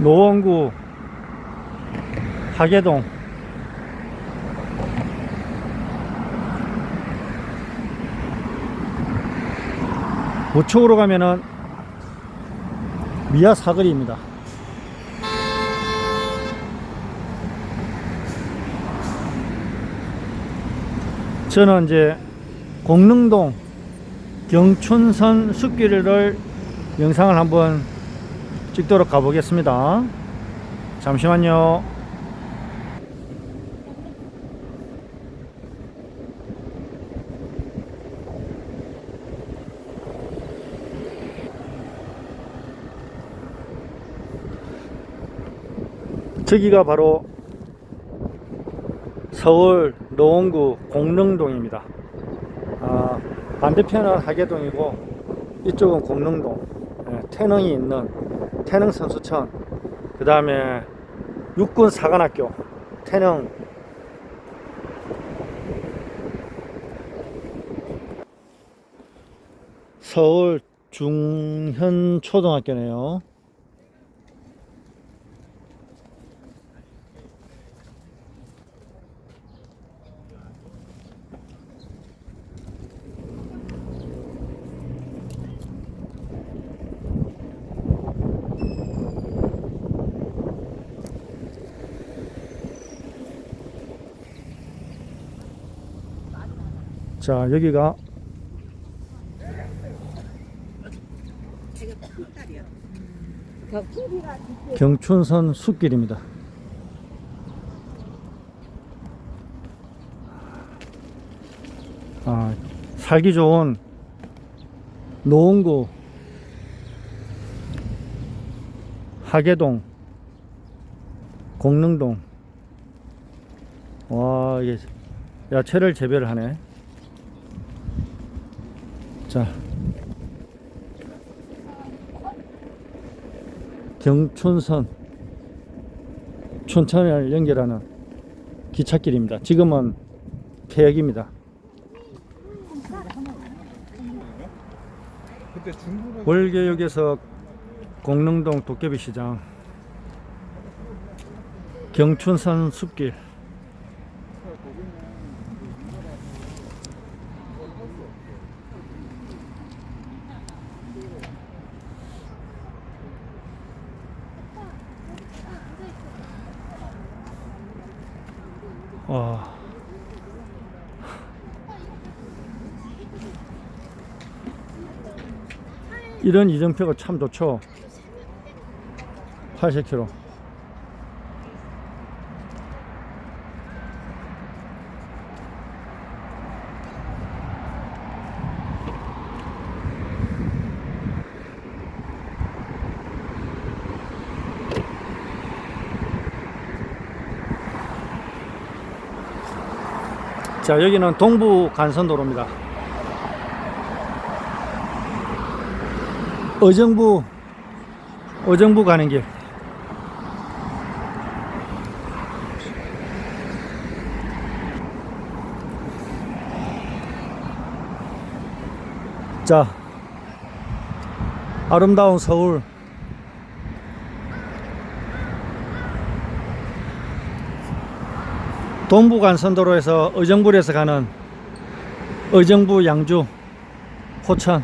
노원구 하계동 우측으로 가면은 미아 사거리입니다. 저는 이제 공릉동 경춘선 숲길을 영상을 한번 찍도록 가보겠습니다. 잠시만요. 저기가 바로 서울 노원구 공릉동입니다. 아, 반대편은 하계동이고 이쪽은 공릉동. 예, 태능이 있는 태능 선수촌. 그 다음에 육군 사관학교 태능. 서울 중현초등학교네요. 자, 여기가 경춘선 숲길입니다. 아, 살기 좋은 노원구 하계동 공릉동 와 이게 야채를 재배를 하네 자 경춘선 춘천을 연결하는 기찻길입니다. 지금은 폐역입니다. 월계역에서 공릉동 도깨비 시장 경춘선 숲길 와 이런 이정표가 참 좋죠. 80km 자 여기는 동부 간선도로입니다 의정부 의정부 가는 길 자, 아름다운 서울. 동부간선도로에서 의정부에서 가는 의정부 양주 호천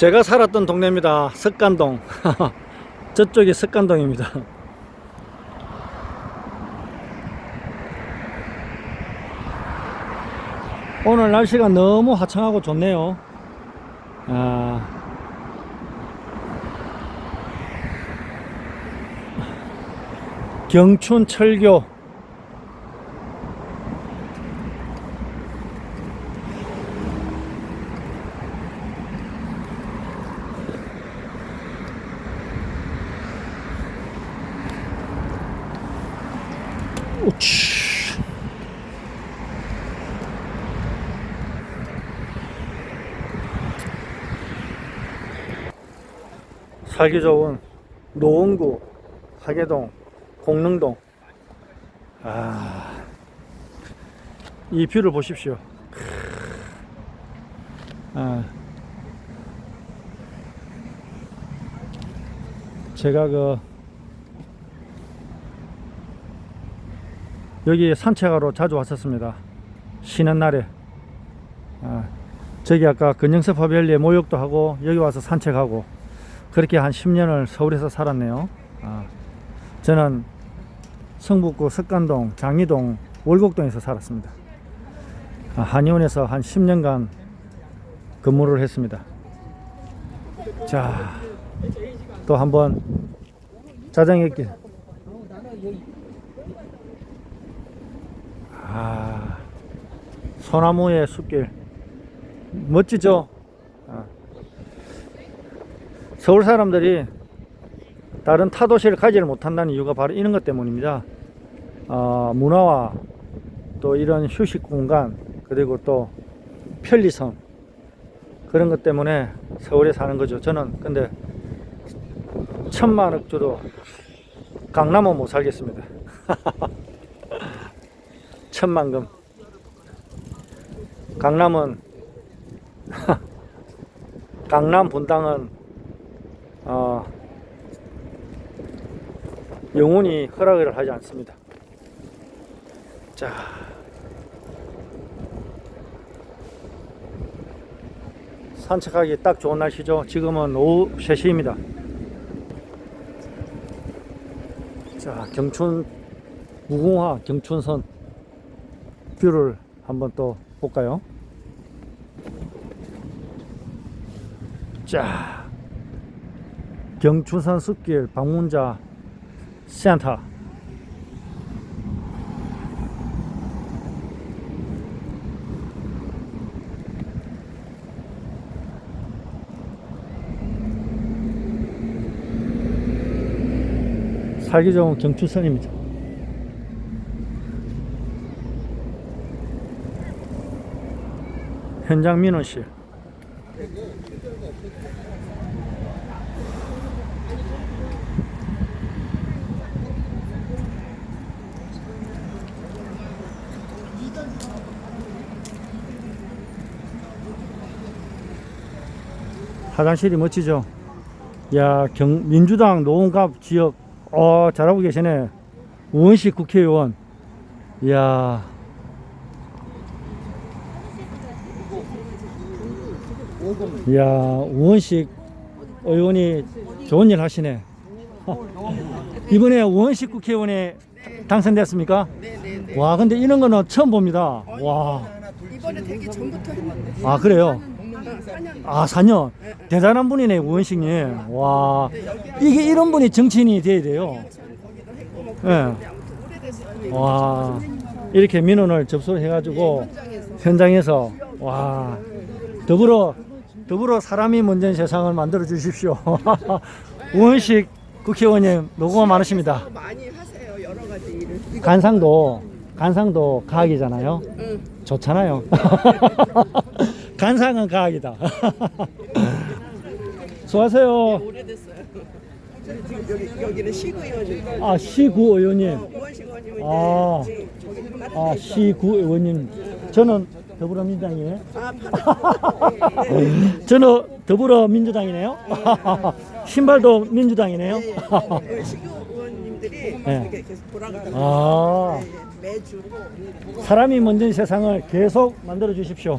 제가 살았던 동네입니다. 석간동. 저쪽이 석간동입니다. 오늘 날씨가 너무 화창하고 좋네요. 아, 경춘 철교 우치. 살기 좋은 노원구, 하계동, 공릉동. 아, 이 뷰를 보십시오. 아, 제가 그 여기 산책하러 자주 왔었습니다. 쉬는 날에. 아, 저기 아까 근영섭 화별리에 모욕도 하고 여기 와서 산책하고 그렇게 한 10년을 서울에서 살았네요. 아, 저는 성북구 석간동, 장이동, 월곡동에서 살았습니다. 아, 한의원에서 한 10년간 근무를 했습니다. 자, 또 한번 자정했길. 아, 소나무의 숲길 멋지죠? 아. 서울 사람들이 다른 타 도시를 가지를 못한다는 이유가 바로 이런 것 때문입니다. 어, 문화와 또 이런 휴식 공간 그리고 또 편리성 그런 것 때문에 서울에 사는 거죠. 저는 근데 천만억 줘도 강남은 못 살겠습니다. 천만금. 강남은 강남 분당은 어, 영원히 허락을 하지 않습니다. 자. 산책하기 딱 좋은 날씨죠. 지금은 오후 3시입니다. 자, 경춘 무궁화 경춘선 뷰를 한번 또 볼까요? 자, 경춘선 숲길 방문자 센터. 살기 좋은 경춘선입니다. 현장 민원실. 화장실이 멋지죠? 야, 경, 민주당 노원갑 지역, 어, 잘하고 계시네. 우원식 국회의원. 이야, 이야, 우원식 의원이 좋은 일 하시네. 이번에 우원식 국회의원에 당선됐습니까? 와, 근데 이런 거는 처음 봅니다. 와, 이번에 되기 전부터 했는데. 아, 그래요? 아, 4년. 아, 4년. 대단한 분이네, 우원식님. 와, 이게 이런 분이 정치인이 돼야 돼요. 예. 와, 이렇게 민원을 접수해가지고 현장에서 와 더불어 더불어 사람이 먼저인 세상을 만들어 주십시오. 우원식 국회의원님 노고가 많으십니다. 또 많이 하세요 여러 가지 일을. 간상도 간상도 과학이잖아요. 응. 좋잖아요. 간상은 과학이다. 수고하세요. 오래됐어요. 지금 여기 여기는 시구 의원님. 아 시구 의원님, 우원식 의원님은 아. 이제 저기 다른 아데 시구 의원님, 저는 더불어민주당이에요. 아. 네. 저는 더불어민주당이네요. 신발도 민주당이네요. 네, 시구 의원님들이 네. 이렇게 계속 돌아가다가 아, 매주 사람이 먼저인 세상을 계속 만들어 주십시오.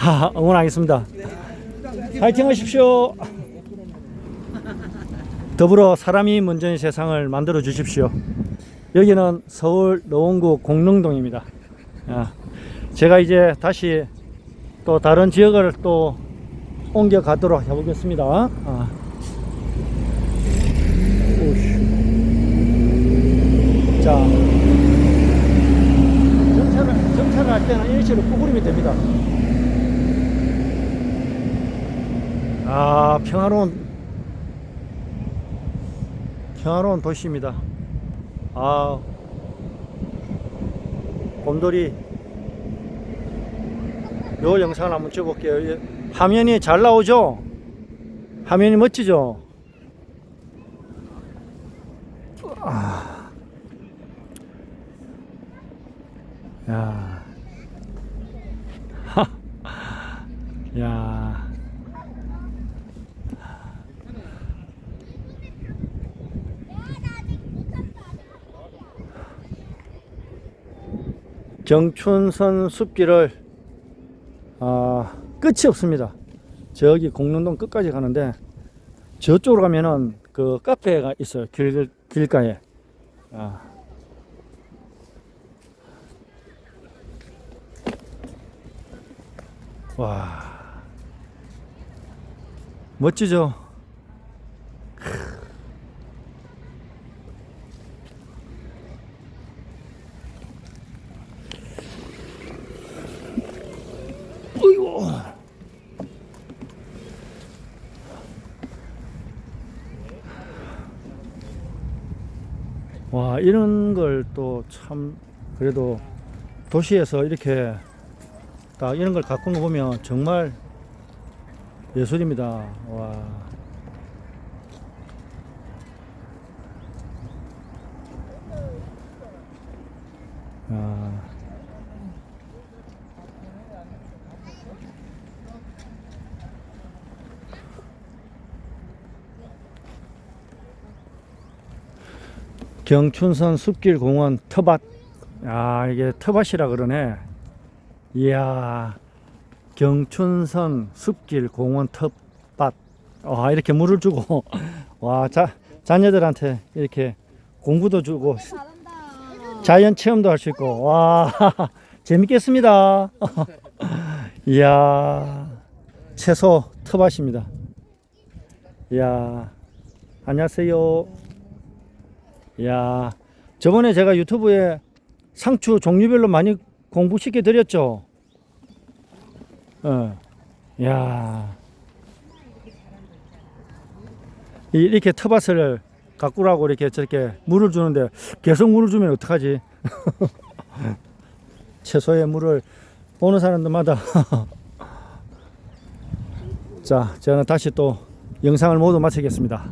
하, 응원하겠습니다. 파이팅 하십시오. 더불어 사람이 먼저인 세상을 만들어 주십시오. 여기는 서울 노원구 공릉동입니다. 아, 제가 이제 다시 또 다른 지역을 또 옮겨 가도록 해보겠습니다. 아. 자, 정차를, 정차를 할 때는 식으로 구부리면 됩니다. 아, 평화로운, 평화로운 도시입니다. 아, 곰돌이 요 영상을 한번 찍어볼게요. 이 화면이 잘 나오죠? 화면이 멋지죠? 아. 야. 하. 야. 경춘선 숲길을 아, 끝이 없습니다. 저기 공릉동 끝까지 가는데 저쪽으로 가면은 그 카페가 있어요. 길, 길가에. 아. 와. 멋지죠? 어이구. 와, 이런 걸 또 참, 그래도 도시에서 이렇게 딱 이런 걸 갖고 온거 보면 정말 예술입니다. 와. 아. 경춘선 숲길 공원 터밭. 아, 이게 터밭이라 그러네. 이야. 경춘선 숲길 공원 텃밭. 와, 이렇게 물을 주고, 와, 자, 자녀들한테 이렇게 공부도 주고, 자연 체험도 할 수 있고, 와, 재밌겠습니다. 이야, 채소 텃밭입니다. 이야, 안녕하세요. 이야, 저번에 제가 유튜브에 상추 종류별로 많이 공부시켜 드렸죠? 어. 야. 이- 이렇게 텃밭을 가꾸라고 이렇게 저렇게 물을 주는데 계속 물을 주면 어떡하지? 채소에 물을 보는 사람들마다 자, 저는 다시 또 영상을 모두 마치겠습니다.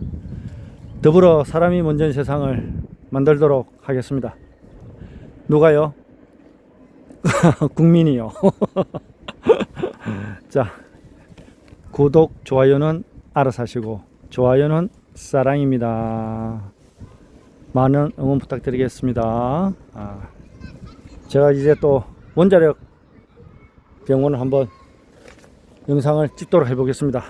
더불어 사람이 먼저인 세상을 만들도록 하겠습니다. 누가요? 국민이요. 자, 구독, 좋아요는 알아서 하시고, 좋아요는 사랑입니다. 많은 응원 부탁드리겠습니다. 아, 제가 이제 또 원자력 병원을 한번 영상을 찍도록 해보겠습니다.